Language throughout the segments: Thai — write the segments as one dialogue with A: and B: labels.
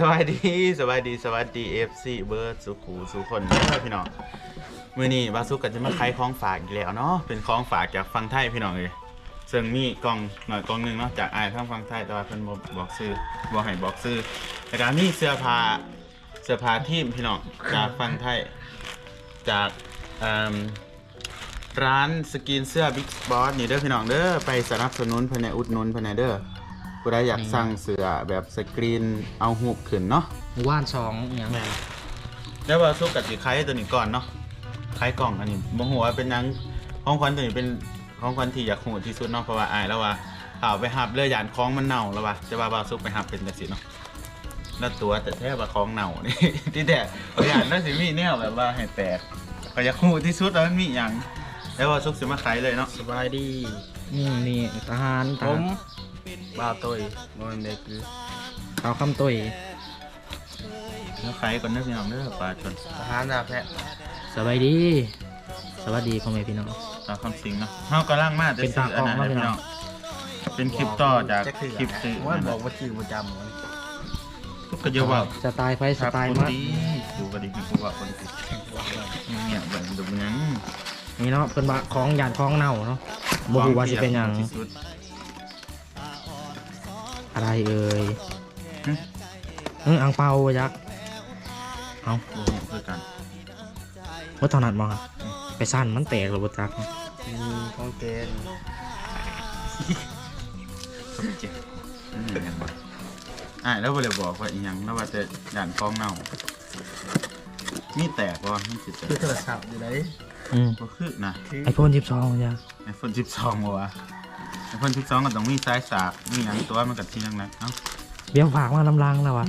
A: สวัสดีสวัสดีสวัสดีเอฟซีเบิร์ดสุขูสุคนเด้อพี่น้องมื้อนี้บาสุกก็จะมาขายของฝากอีกแล้วเนาะเป็นของฝากจากฝั่งไทยพี่น้องเลยซึ่งมีกล่องหน่อยกล่องหนึงเนาะจากไอายทางฝั่งไทยแต่ว่าเพิ่นบ่บอกซื้อบ่ให้บอกซื้อแล้วก็มีเสื้อผ้าเสื้อผ้าทีมพี่น้องจากฝั่งไทยจากเอิ่มร้านสกินเสื้อ Big Boss นี่เด้อพี่น้องเด้อไปสนับสนุนภายในอุดหนุนภายในเด้อ ผู้ใดอยากสั่งเสื้อแบบสกรีนเอาหูปขึ้นเนาะ
B: หมู่บ้านสองอหย่าง
A: แม่นแล้วว่าสุกกับสิไข่ตัวนี้ก่อนเนาะไข่กล่องอันนี้บ่ฮู้ว่าเป็นหยังของขวัญตัวนี้เป็นของขวัญที่อยากฮู้ที่สุดเนาะเพราะว่าอายแล้วว่าเอาไปหับเลยยานของมันเน่าแล้วว่าจะว่าบ่าวสุกไปหับเป็นจังซี่เนาะแล้วตัวแต่แท้ว่าของเน่านี่ ที่แต่เอายานแล้วสิมีแนวแบบว่าให้แตกก็อยากฮู้ที่สุดว่ามันมีหยังแล้วว่าสุกสิมาขายเลยเนาะ
C: สบายดี
B: นี่นี่ทหารท
C: ผ
B: หาร
C: ม บ่าวตุยโมนเด็กคือ
B: เขาคำตุย
A: แล้วขายก่อนเด้อพี่น้องเด้อปลาชน
C: ทหารดาแพะ
B: สบายดี สวัสดีพ่อแม่พี่น้อง
A: ตาคำสิงเนาะเฮากำลังมาจะ
B: เป็น
A: ซื้ออันนั้น
B: ตากล้อง
A: ให้พี่น้อง เป็นคลิปต่อจากคลิปซื้อ
C: ว่า
A: นั่น
C: บอ
A: น่ะ
C: กว่าชื่อประจำมัน
A: ทุกคนจะว่า
B: สไตล์ไฟส
A: ครับ
B: ไตล์
A: คน
B: มัด
A: ดีดูกันดีกูว่าคนดีเนี่ยแบบดูงั้น
B: นี่เนาะเพิ่นว่าของยานของเน่าเนาะบ่ฮู้ว่าสิเป็นหยัง
A: ที่สุด
B: อะไรเอ่ย
A: หึ
B: เอออังเปาจักเอา
A: โอ้โหเพื่อกัน
B: ว่าตอนนั้นบ่ครับไปสั้นมันแตกหรือบ่จัก
C: มีของเกณฑ์
A: สมเจ็บอืมเห็นบ่อะแล้วบ่เลยบอกว่าอีหยังแล้วว่าจะด่านกองเน่านี่แตกว่ามันสิแต
C: คือกโทรศัพท์อยู่ไหน
B: อืม
A: บ่คือนะ
C: คือ
B: ไอโฟน12จ้ะ
A: ไอโฟน12บ่วะ ไอโฟน12ก็ต้องมีสายสากมีหยังตัวมันก็ที่นักๆเนาะ
B: เดี๋ยวฝากมาลำลังแล้ววะ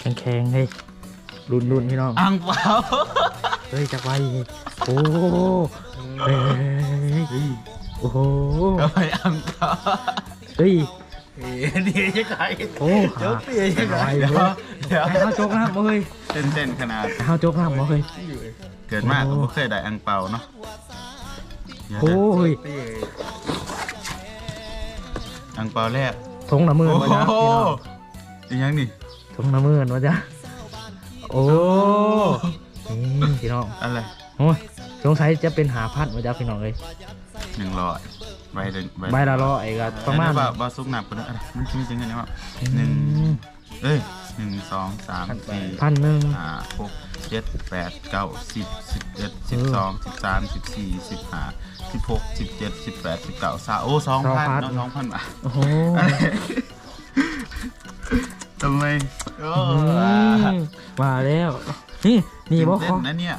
B: แข็งๆเฮ้ยรุ่นๆพี่น้อง
A: อังเปล่า
B: เฮ้ยจักไว้โอ้เฮ้ยเฮ้ยโอ้โห
A: เอาไปอังเปล่า
B: เฮ้ย
C: เอ๋ดียังไง
B: โอ้
C: เจ้าเปียยังไง
A: เดี๋ยวเดี๋ยว
B: ให้เขาจกน้ำมาเฮ้ย
A: เต้นเต้นขนาด
B: ให้เขาจกน้ำมาเฮ้ย
A: เกิดมากก็บ่เคยได้อังเปาเนาะเดี๋ยว
B: โอ้
A: เดี๋ยวย
C: เปีย
A: อังเปาแรก
B: ทงน้ำมือ
A: โอ้
B: มาจ้ะ
A: โห
B: พี่น้อง
A: อีหยังนี่
B: ทงน้ำมือมาจ้ะโอ้นี่พี่น้อง
A: อะไร
B: โอ้ยสงสัยจะเป็นหาพัดมาจ้ะพี่น้องเลย
A: หนึ่งร้อยใบหนึ่ง
B: ใบละร้อยก็ประมาณ
A: บาบาซุกหนักกว่านั้นอะไรมันจริงจริงกันเนี่ยว่าหนึ่ง เอ้ยหนึ่งสองสามสี่
B: พันหนึ่ง
A: ห้าหกเจ็ดแปดเก้าสิบสิบเอ็ดสิบสองสิบสามสิบสี่สิบห้าสิบหกสิบเจ็ดสิบแปดสิบเก้าสาโอ้สองพันเนาะสองพันบาท
B: โอ้โห
A: ทำไมโอ้
B: อืมมาแล้ว นี่นี่บ่
A: เต้
B: ขอน
A: นะเนี่ย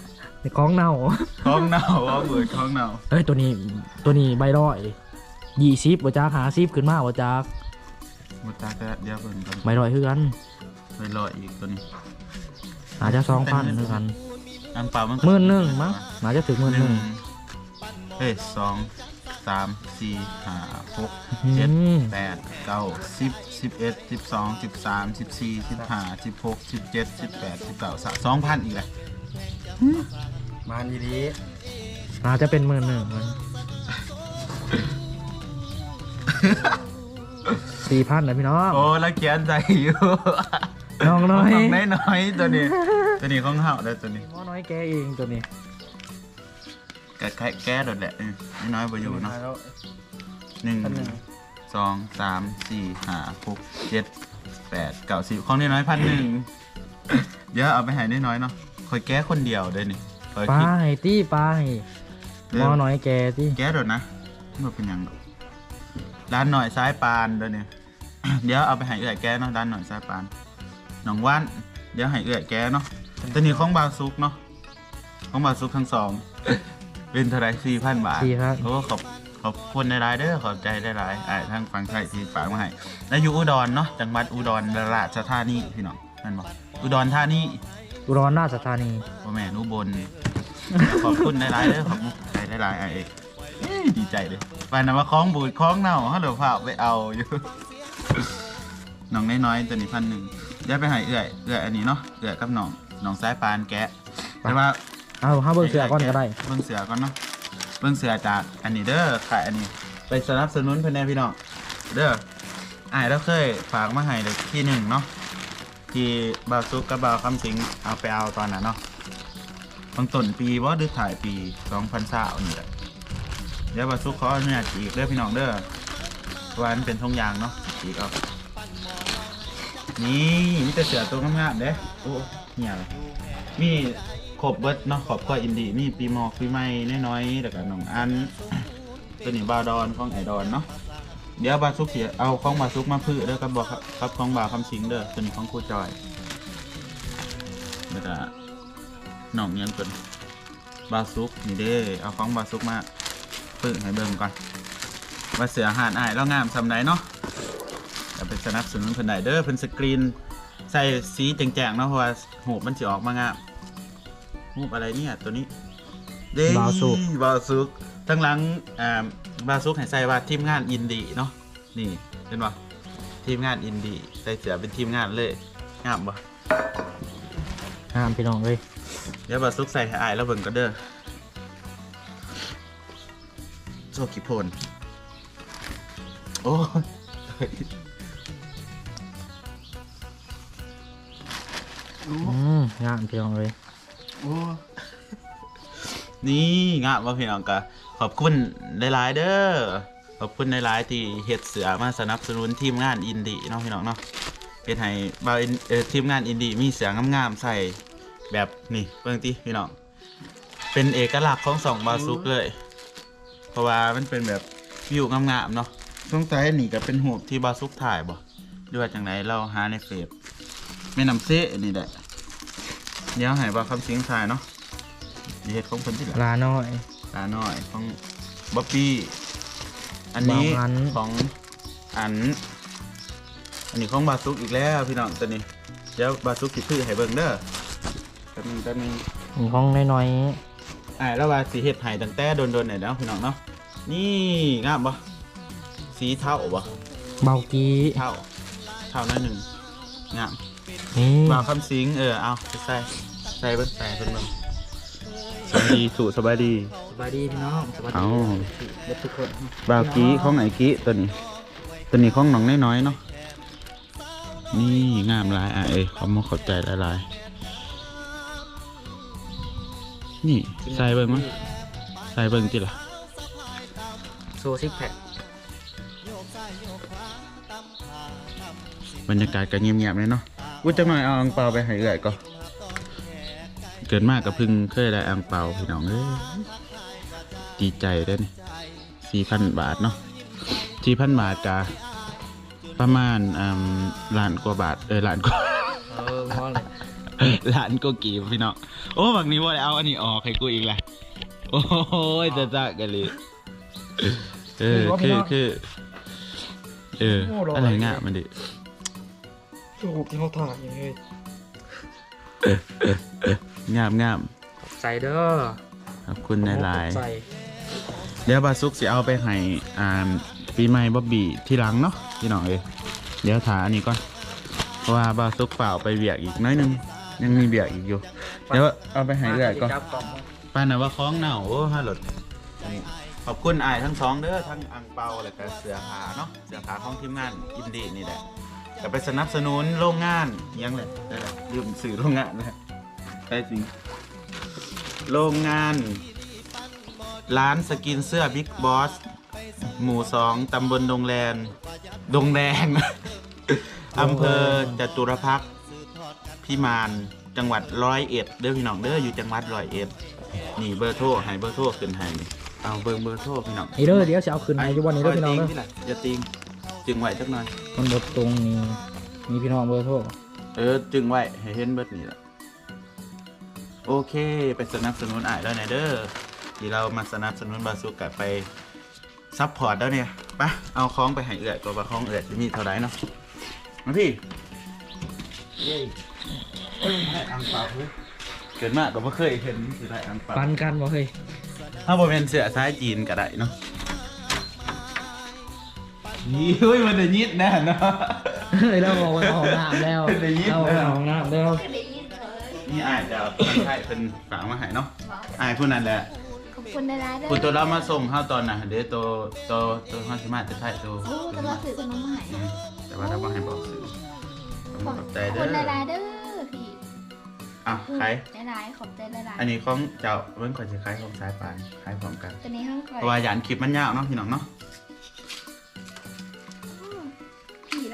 B: ของเน่า
A: ท้องเน่าว่าเบิดท้องเน่า
B: เอ้ยตัวนี้ตัวนี้ใบร้อยยี่สิบบ่จ้าหาสิบขึ้นมาบ่จ้า
A: มุตาก็เดี๋ยวเพิ่นกัน
B: ใบร้อยคือกัน
A: ไปรออีกตัวนี้
B: อาจจะสองพันคือกัน
A: อังเปล่ามัน
B: หมื่นหนึ่งมั้งน่าจะถึงหมื่น
A: ห
B: ห
A: นึ่
B: นึ่
A: ง
B: ง
A: เอ้ยสองสามสี่ห้าหกเจ็ด
B: อืม
A: แปดเก้าสิบสิบเอ็ดสิบสองสิบสามสิบสี่สิบห้าสิบหกสิบเจ็ดสิบแปดสิบเก้าสองพันอีกเลย
C: มาดีดี
B: น่าจะเป็นหมื่นหนึ่งมั้ง สี่พันนะพี่น้อง
A: โอ้แล้วเขียนใจอยู่
B: น้องน้อย
A: ของน้อยน้อยๆตัวนี้ ตัวนี้ของเห่าได้ตัวนี้
B: น้องน้อยแกเองตัวนี้
A: แกะแค่แก้โดดแหละเออน้อยๆไปอยู่เนาะ
C: แล้ว
A: หนึ่ง
C: พันหนึ่ง
A: สองสามสี่ห้าหกเจ็ดแปดเก้าสิบของน้อยๆพันหนึ่งเดี๋ยวเอาไปใหายน้อยๆเนาะคอยแก้คนเดียวได้นี่คอย
B: ปลา
A: คิด
B: ให้ตี้ปลาให้หมอน้อยแกตี้
A: แก้โดดนะมันเป็นหยังดอกร้านหน่อยซ้ายปานเดี๋ยวนี้ เดี๋ยวเอาไปให้เอื่อยแก้เนาะร้านหน่อยซ้ายปานหนองว่านเดี๋ยวให้เอื่อยแก้เนาะตัวนี้ของบางซุกเนาะของบางซุกทั้งสองเป็นเท่าไหรสี่พันบาท
B: สี่พัน
A: โอ้ขอบขอบคุณในรายๆเด้อขอบใจได้หลายไอ้ทางฝั่งไทยที่ฝากมาให้แล้วอยู่อุดรเนาะจังหวัดอุดรราชธานีพี่น้องนั่นบอกอุดรธานี
B: อุดรราชธานี
A: พ่อแม่นอุบลขอบคุณในรายๆเด้อขอบใจได้หลายไอ้เอกเอ้ยดีใจเลยไปนะว่าคล้องบูดคล้องเน่าเขาเดี๋ยวพาไปเอาอยู่ น้องน้อยๆตัวนี้พันหนึ่งเดี๋ยวไปให้เอื่อยเอื่อยอันนี้เนาะเอื่อยกับน้องน้องสายปานแกะแต่ว่า
B: เอาห้าเบอร์เสือก่อนก็ได้
A: เบิ่งเสือก่อนเนาะ เบิ่งเสือจากอันนี้เด้อขายอันนี้ ไปสนับสนุนเพื่อนแน่พี่น้อง เด้ออ่ายเราเคยฝากมาให้เด็กที่หนึ่งเนาะ ที่บาวซุกกับบาวคำสิงเอาไปเอาตอนนั้นเนาะบางต้นปีว่าหรือถ่ายปี2020นี่แหละเดี๋ยวบาวซุกขออนุญาตอีกเด้อพี่น้องเด้อเพราะว่ามันเป็นทงยางเนาะอีกเอา นี่มีแต่เสือตัวงามๆเด้โอ้เหี้ยเลยมีครบเบิดเนาะขอบครัวอินดีมีปีหมอกปีใหม่น้อยๆแล้วก็น้องอัน ตัวนี้บาดอนของไอดอนเนาะเดี๋ยวบาซุกเสียเอาของบาซุกมาพื้เด้อครับบอกครับของบาคำสิงเด้อตัวนี้ของครูจอยแล้วก็หน่องเงี้ยงตัวนี้บาซุกนี่เด้อเอาของบาซุกมาพื้ให้เบิ่งก่อนว่าเสืออาหารอ้ายแล้วงามสำไดเนาะ เดี๋ยวไปสนับสนุนเพิ่นได้เด้อเพิ่นสกรีนใส่สีแจงๆเนาะเพราะว่าหูปมันสิออกมางามหูปอะไรเนี่ยตัวนี้ เด้
B: บาซุก
A: บาซุกทั้งหลังอ่าบาซุกให้ใส่ว่าทีมงานอินดี้เนาะนี่เห็นป่ทีมงานอินดี้ใส่เสือเป็นทีมงานเลยงามบ่
B: ห้ามพี่น้องเลย
A: เดี๋ยวบาซุกใส่ให้อายแล้วเบิ่งก็เด้อโซกิโพนโอ้ย
B: อืมงามพี่น้องเลย
A: โอ้นี่งามว่าพี่น้องกะขอบคุณหลายๆเด้อขอบคุณหลายๆที่เฮ็ดเสือมาสนับสนุนทีมงานอินดี้เนาะพี่น้องเนาะเฮ็ดให้บาวอินเอ่อทีมงานอินดี้มีเสืองามๆใส่แบบนี่เบิ่งติพี่น้องเป็นเอกลักษณ์ของสองบาซุกเลย เพราะว่ามันเป็นแบบวิวงามๆเนาะสงสัยนี่ก็เป็นหูปที่บาซุกถ่ายบ่หรือว่าจังไหนเราหาในเฟซ แม่น้ำเซ่นี่แหละเดี๋ยวให้บาคำสิงถ่ายเนาะดีเฮ็ดของคนที่หละ
B: ลาน้อย
A: ตาน้อยของบ๊อบบี้อันนี้
B: บางอัน
A: ของอัน อันนี้ของบาซุกอีกแล้วพี่น้องตัวนี้เดี๋ยวบาซุกสิพื้ให้เบิ่งเด้อแป๊บนึงแป๊บนึง
B: มีห้องน้อย
A: อ่าแล้วว่าสีเห็ดไห่ตั้งแต่โดนๆหน่อยแล้วพี่น้องเนาะนี่งามปะสีเทาปะ
B: ๆเบากี้
A: เทาเทาหน้อยหนึ่งงาม
B: นี่
A: บ่าวคำสิงเออเอาไปใส่ใส่เบิ้งใส่เพิ่นเบิ้งสวัสดีสู่สบายดี
B: สบายดีพี่น้องสบายดี
A: เอ้า
B: เด็กทุกคน
A: บ่าวกี้ของไหนกี้ตัวนี้ ตัวนี้ของน้องน้อยๆเนาะนี่งามหลายอะเอ้ยขอมาขอบใจหลายๆนี่ใส่เบิ้งมั้ยใส่เบิ้งจิล่ะ
B: โซซิกแพค
A: บรรยากาศก็เงียบๆเลยเนาะ กูจะหน่อยเอาอังเปาไปให้เอื่อยก็เกิดมากกับพึ่งเคยได้อังเปาพี่น้องเอ้ยดีใจได้นี่สี่พันบาทเนาะสี่พันบาทกะประมาณอ่าล้านกว่าบาทเออล้านกว่า
B: เออมอเลย
A: ล้านก็กี่พี่น้องโอ้บางนี้ว่าได้เอาอันนี้ออกให้กูอีกแหละโอ้ยจะจะกันเลยเออคือคือเอออะไรง่ะมันดิ
B: โอ้โหที่เขาถ่ายอย่างเงี้ย
A: งามงาม
B: ใส่เด้อ
A: ขอบคุณในไลน์
B: ใส่
A: เดี๋ยวบาซุกสิเอาไปให้อ่าปีใหม่บ๊อบบี้ที่หลังเนาะพี่น้องเอ้ยเดี๋ยวถาอันนี้ก่อนเพราะว่าบาซุกเปล่าไปเบียกอีกน้อยหนึงยังมีเบียกอีกอยู่เดี๋ยวเอาไปให้เอื่อยก่อน
B: จับกล่อง
A: ป้านะว่าคล้องเน่าโอ้ฮัลโหลขอบคุณอายทั้งสองเด้อทั้งอังเปาและก็เสือผาเนาะเสือผาของทีมงานอินดี้นี่แหละ ก็ไปสนับสนุนโรงงานยังเลยได้ละลืมสื่อโรงงานนะใช่จริง โรงงาน ร้านสกินเสื้อบิ๊กบอสหมู่สองตำบลดงแลนดงแดงอำเภอจตุรพักษ์พิมานจังหวัดร้อยเอ็ดเด้อพี่น้องเด้ออยู่จังหวัดร้อยเอ็ดนี่เบอร์โทรให้เบอร์โทรขึ้นให้นี่เอาเบอร์เบอร์โทรพี่น้อง
B: นี่เด้อเดี๋ยวจะเอาคืนในทุกวันนี้เด้อพี่น้อง
A: ค
B: เด้
A: ย
B: อ
A: ติที่ไหอย่าติง จึงไหวจักหน่อย
B: มันบดตรงนี้มีพี่น้องเบอร์โทร
A: เออ จึงไหวให้เห็นเบิดนี่แหละโอเค ไปสนับสนุนอ่ายแล้วนะเด้อที่เรามาสนับสนุนบาสุกะไปซัพพอร์ตแล้วเนี่ยไปะเอาคล้องไปให้เอื่อยตัวบาคล้องเอื่อยจะมีเท่าไหร่เนาะมาพี่ให้อังเปาเฮ้ยเกิดมากก็ไม่เคยเห็นสิได้อังเปา
B: ปันกันบ่เฮ้ย
A: ถ้าบ่เป็นเสือซ้ายจีนก็ได้เนาะ นี่เฮ้ยมันจะยิดแน่เนาะ
B: เฮ้ยเราบอกว่าห้องน้ำแล้ว
A: ได้ยิน
B: เรา
A: แล้ว
B: ห้องน้ำแล้ว
A: นี่อายจะเอาใช่เป็นฝากมาให้เนาะอายผู้นั้นแหละ
D: ขอบคุณในร้านด้วย
A: คุณตัวเรามาส่งเข้าตอนน่ะเดี๋ยวตัวตัวตัวห้าสิมาจะใช่ตัว
D: โอ้กระโดดถือขนมมาให้
A: อืมแต่ว่าเราบ่ให้บอกสื่อโอขอบใจ
D: ค
A: เด้
D: นละ
A: อ
D: ลายๆเด้อพี่
A: อะใคร
D: หลายๆขอบใจละลาย
A: อันนี้ของเจ้าเบิ้งก่อนสิคล้ายของสายปานคล้ายพร้อมกัน
D: ตัวนี้ห้างก่อน
A: เพราะว่าหยานคลิปมันยาวเนาะพี่น้องเนาะ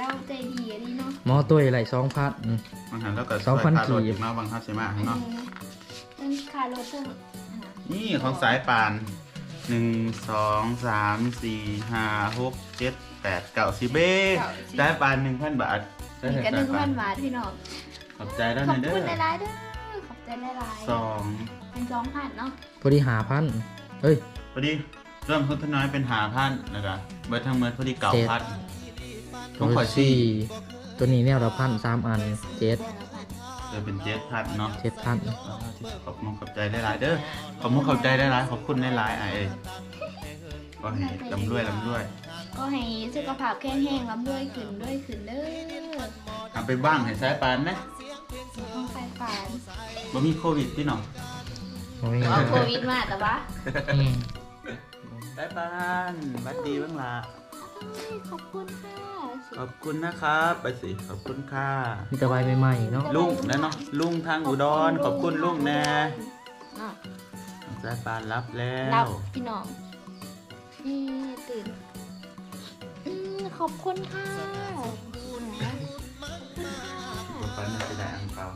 D: เราใจดีอะดีเนาะ
B: หมอตัวไหลสองพันอืม
A: บางครั้งแล้วก็
B: สองพัน
A: ช่วยค่ารถ
B: กีบ
A: อีกเนาะบางครั้งสิมา
D: อัน
A: เนาะ
D: นี้ตั้งคารถตั้งอ่า
A: นี่ของสายปานหนึ่งสองสามสี่ห้าหกเจ็ดแปดเก้าสิบเบ้สายปานหนึ่งพันบาท
D: อีกกันหนึ่งพันบาทพี่น้อง
A: ขอบใจด้าน
D: ข
A: ใน
D: อบ
A: เด้
D: คุณ
A: อ
D: หลายๆเด้อขอบใจหลาย
A: สอง
D: ๆเป็นสองพันเนาะ
B: พอดีหาพันเฮ้ย
A: พอดีเริ่มทุนน้อยเป็นหาพันนะครับเบิร์ทั้งเบิร์พอดีเก่าพัน ต้องขอสี่
B: ตัวนี้แนวละพันสามอันเจ็ด
D: แต่ละพัน
A: เลยเป็นเจ็ดพันเนาะ
B: เจ็ดพัน
A: ขอบคุณขอบใจได้หลายๆเด้อขอบคุณขอบใจได้หลายขอบคุณได้หลายไอ้เอ้ยก็ให้ลำด้วยลำด้วย
D: ก็ให้สุขภาพแข็งแรงร่ำรวยขึ้นด้วยขึ้นเด้อ
A: เอาไปบ้างให้สายปานไหม
D: ต้องไฟฟ้า
A: บ่มีโควิดพี่น้อง
B: โอ้ย
D: เอาโควิดมาแต่ว่า
B: อืม
A: สายปานบัดดีบ้างล่ะ
D: ขอบคุณค่ะ
A: ขอบคุณนะครับไปสิขอบคุณค่ะ
B: มีแต่ใบใหม่ๆเนาะ
A: ลุงนะเนาะลุงทางอุดรขอบคุณลุงแน่
D: เนาะ
A: สายปานรับแล้
D: รับ
A: ว
D: พี่น้องนี่ตื่นอืมขอบคุณค่ะขอบคุณนะ
A: ขอบคุณมันจะได้อังเปา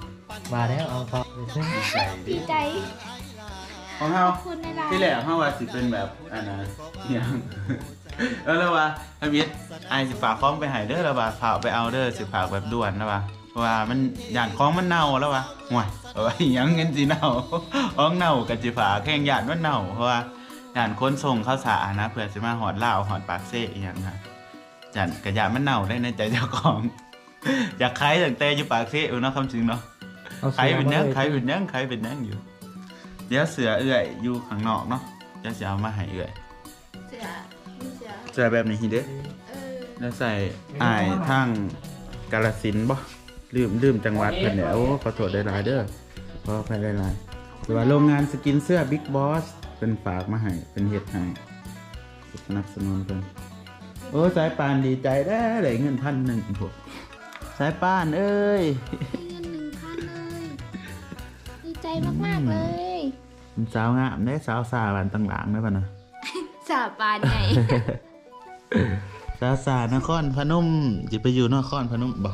B: มาแล้วเอาต่อเลยสิ
A: ดีใจ
D: ดีใจ
A: ของเฮา
D: ขอบคุณในไลน์
A: ที่แรกเฮาว่าสิเป็นแบบอันนะเนี่ย งเออแล้วว่าทวิตไอายสิฝากของไปให้เด้อแล้วว่าฝากไปเอาเด้อสิฝากแบบด่วนแล้วว่าเพราะว่ามันย่านของมันเน่าแล้วว่าห่วยเอาไว้หยังเงินสิเน่าของเน่ากับสิฝากแข่งย่านมันเน่าเพราะว่าย่านคนส่งข้าวสารนะเพื่อสิมาหอดลาวหอดปากเซ่อีหยังฮะย่านกะย่านมันเน่าได้ในใจเจ้าของ อยากขายตั้งแต่อยู่ปากเซ่เออเนาะคำจริงเนาะ
B: เอา
A: ใคร
B: สื้อ
A: เป็น
B: มา
A: ยัง
B: ลย
A: ใครเป็นยังใครเป็นยังอยู่เดี๋ยวเสือเอื่อยอยู่ข้างนอกเนาะเดี๋ยวจะเอามาให้เอื่อย
D: เสือ มีเสือ
A: เสือแบบนี้เด้อ
D: เออ
A: แล้วใส่อ้ายทางกาลสินธุ์บ่ลืมลืมจังหวัดเพิ่นเนี่ยโอ้ขอโทษได้หลายเด้อขออภัยได้หลายแต่ว่าโรงงานสกินเสื้อ Big Boss เป็นฝากมาให้เป็นเฮ็ดให้สนับสนุนเพิ่นโอ้สายปานดีใจได้อได้เงินพันหนึ่งพวกสายปานเอ้ย
D: ได้เงินหนึ่งพันเลยดีใจมากๆเลย
A: เป็นสาวงามได้สาวสาบันต่างหลังได้ป่ะนะ
D: สาบานไง
A: สาสานครพนมจะไปอยู่นครพนมบ่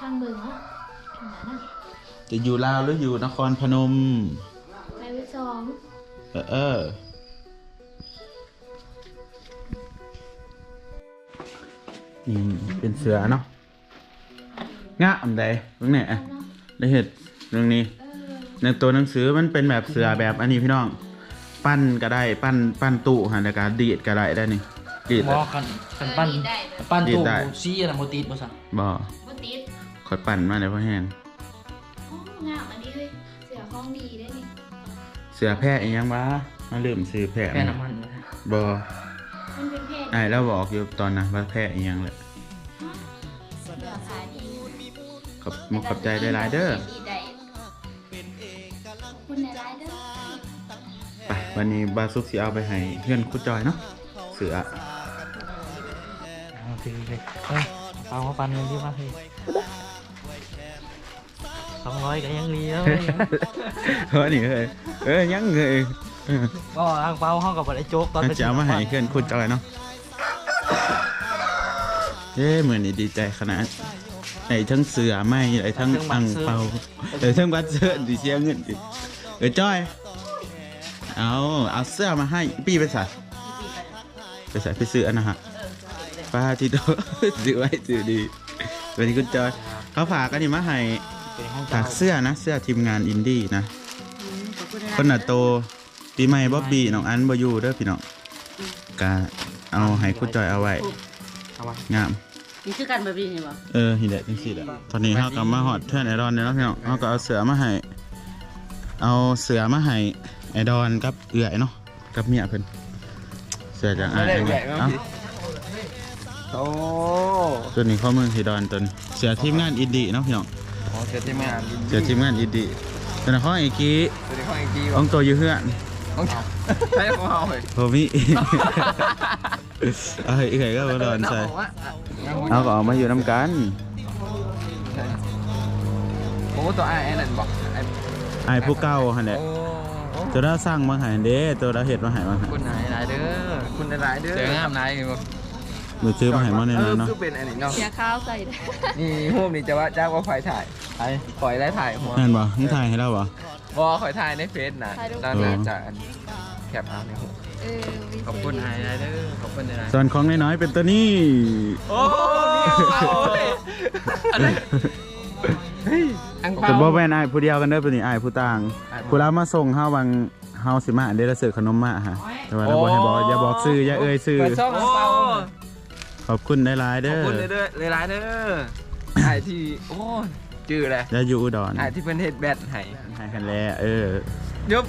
D: ทางเมืองเหรอทางไหนนะ
A: จะอยู่ลาวหรืออยู่นครพนม
D: ไปไปสอง
A: เออเออนี่เป็นเสือเนาะงะอันใดเรื่องไหนอะ
D: เนาะ
A: ได้เห็ดเรื่องนี้
D: เออ
A: ในตัวหนังสือมันเป็นแบบเสือแบบอันนี้พี่น้อง ปั้นก็ได้ ปั้นปั้นตู้หันแล้วก็ดีดก็ได้ได้นี่ ดีด
B: หมอคันคันปั้น
D: เออได้เลย
B: ปั้น
A: ดี
B: ตู้
A: ได้
B: ซีอะไรโมติดบ่สั่ง
A: บ่
D: บ่ติด
A: คอยปั่นมาเลยพ่อแห้ง
D: โอ้งามอันนี้เฮ้ยเสือห้องดีได้นี่
A: เสือแพะอีหยังวะมาลืมซื้อแพะ
B: แค่
A: มา
B: น้ำมัน
A: บ่
D: มันเป็นเพศ
A: ไอ้แล้วบอกอยู่ตอนนั้นว่าแพะอีหยังแหละ
D: เสือขายดี
A: ขอบมุกขอบใจได้หลายเด้อ
D: ดีได้ขอบคุณในไลน์เด้อ
A: ไปวันนี้บาซุกสิเอาไปให้เพื่อนคุจอยเนาะเสือ
B: เอาถือเลยเอ้ยเอามาปั้นกันดีมากเลยสองร้อยก็ยังดีแล้ว
A: เฮ้ยนี่เฮ้ยเอ้ยยังเงยเออ
B: ก็อ่างเปาห้องกับไอ้โจ๊กตอน
A: จะเอามาให้เพื่อนคุจอยเนาะเย้เหมือนนี่ดีใจขนาดไอ้ทั้งเสือไม่ไอ้ทั้งอังเปาไอ้ทั้งบัตรเสื้อดีเชียเงินดิเออจอยเอาเอาเสื้อมาให้ปี้ไปใส่ไปใส่ไปซื้ออันนะฮะ ป้าที่โตซื้อไว้ซื้อดีสวันนี้คุณจอยเขาฝากอันนี้มาให้
B: เป็นห้อง
A: ฝากเสื้อนะ เสื้อทีมงานอินดี้นะคนหนาโตปีใหม่บ๊อบบี้น้องอันบอยู่เด้อพี่น้องกะเอาให้คุณจอยเอาไว้
B: เอาไว้
A: งาม
E: นี่คือการแบบี้ใช่ปะ
A: เออฮิเดะจังซี่แหละตอนนี้เขาก็มาฮอดเพื่อนไอดอนเนี่ยแล้วพี่น้องเขาก็เอาเสือมาให้ เอาเสือมาให้ไอดอนกับเอื่อยเนาะ กับเมียเพิ่น เสือจากอ้ายเอ้า
C: โอ้
A: ตัวนี้ข้อมือไอดอนตัวนี้เสือทีมงานอินดี้เนาะพี่น้อง
C: โหเสร็จที่งาน
A: เสือทีมงานอินดี้ตัวนี้นข้อไอกี้
C: สวัสดีข้องเองจี
A: ของตัวอยู่เฮือน
C: ของใช่ของเราเลย
A: โฮมิเอาให้อีกไงก็บ่โดนใส่เอาก็เออกมาอยู่น้ำกัน
C: อ้ตัวไอ้ไอ้นั่นบอกไอ้
A: ไอ้ผู้เก่าหั่นแหละ
C: โอ้โอ้
A: ตัวเราสร้างมาให้เด้ตัวเราเฮ็ดมาให้มาให้
C: คุณนายหลายเด้อคุณหลายเด้อ
B: เจองามนายบ่
A: มือซื้อมาให้มาใน
C: เอ
A: นั้
C: อน
A: เนาะ
C: คือเป็นอันนี้เนาะ
D: เสียข้าวใส่ได้
C: นี่รูปนี่จะว่าจ้างว่าไฟถ่ายไอ้ปล่อยได้ถ่ายหัว
A: นั่นบ่มึงถ่ายให้เราบ่
C: บอคอยถ่ายในเฟซนะน่าจะอันแคปเอาในหัว
D: เออมี
B: ขอบคุณนายนายเด้อขอบคุณนาย
A: ส่วนของน้อยๆเป็นตัวนี้
C: โอ้ยเฮ้ยอังเปา
A: จะบ่แม่นอ้ายผู้เดียวกันเด้อเป็นนี่อ้ายผู้ต่าง
C: อ้ายผู้
A: ผู้เรามาส่งเฮาวังเฮาสิมาอันเด้เราซื้อขนมมาฮะแต่ว่าเราบ่ให้บอกอย่าบอกซื้ออย่าเอ่ยซื้อ
C: เปิดช่องอังเปา
A: ข อบคุณหลายๆ
C: ข
A: เด้
C: อบ
A: อ
C: คุณเลยเด้อเลยหลายเด้อไอ้ที่โอ้ยจื้อเลย
A: อย่าอยู่อุดร
C: ไอ้ที่เป็นเฮ็ดแบตให้
A: ให้กันแล้วเออ
C: ยุบ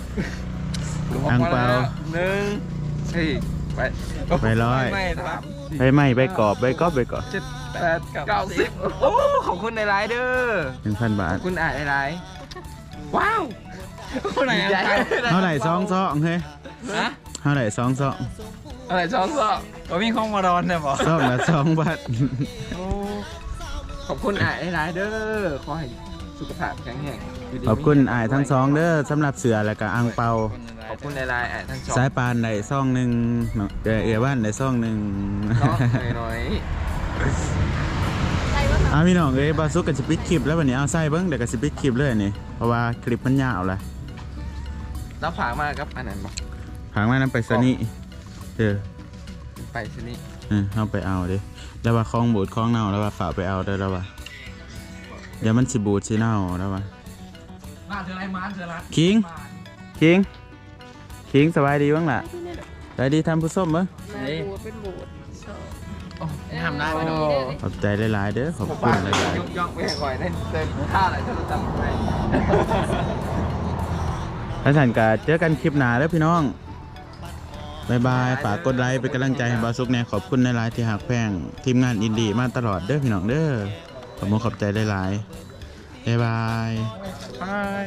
A: อังเปา
C: หนึ่งสี่ไป
A: ไปร้อย
C: ไม่สาม
A: ไปไหม่ไปกรอบไปกรอบไปกรอบ
C: เจ็ดแปดเก้าสิบโอ้ขอบคุณในไลน์เด้อ
A: 1,000บา
C: ข
A: ท
C: อบคุณอ่านในไลน์ว้าว
B: คนไหน
C: ดีใจ
A: เท่าไหร่ซองซองเฮ้ย
B: ฮะ
A: เท่าไหร่ซองซอง
C: อะไรช่องสอบ
B: บ่มีของมารอนได้บ่
A: ซองละสองบาท
C: โอ้ขอบคุณอ่านในไลน์เด้อขอให้สุขภาพแข็งแรงยู่ดี
A: ขอบคุณอ้ายทั้งสองเด้อสำหรับเสือแล้วก็อังเปา
C: ขอบคุณในไลน์อ่านทั้งสอง
A: สายปานได้ซองหนึงเนาะเออเออบ้านได้ซองหนึง
C: เนาะหน่อย
D: ใส่ว่า
A: เอาพี่น้องเอ้ยบาซุกก็สิปิดคลิปแล้ววันนี้เอาใส่เบิ่งเดี๋ยวก็สิปิดคลิปเลยนี่เพราะว่าคลิปมันยาวแหละ
C: ๆแล้วฝากมาครับอันนั้นบอก
A: ผางมานํไปซะนี่ เออ
C: ไปสินี่
A: เออเอาไปเอาดิแล้วว่าคลองบูดคลองเน่าแล้วว่าฝากไปเอาได้แล้วว่าเดี๋ยวมันสิบูดสิเน่าแล้วว่า
B: มาเจออะไรมาเจอรัด
A: คิงคิงคิงสบายดีบ้างล่ะสบายดีทำผู้ส้มเบ้ง
D: มาบูดเป็นบูดชอบ
B: ทำได้ไหม
C: โอ้
B: เนาะ
A: ขอบใจหลายๆเด้อขอบ
C: ผม
A: คุณ
C: บ้าน
A: ห
C: เลย
A: ลาย
C: ยกย่องไปให้ก่อยนั่นเต็มท่าอะไรถ้าเราจำไม่
A: ๆแล้วฉันก็เจอกันคลิปหน้าเด้อพี่น้อง บายบายฝากกดไลค์เป็นกำลังใจให้บาซุกแน่ขอบคุณในหลายที่หักแพงทีมงานอินดีมาตลอดเด้อพี่น้องเด้อขอบคุณขอบใจหลายๆบายบาย
C: บาย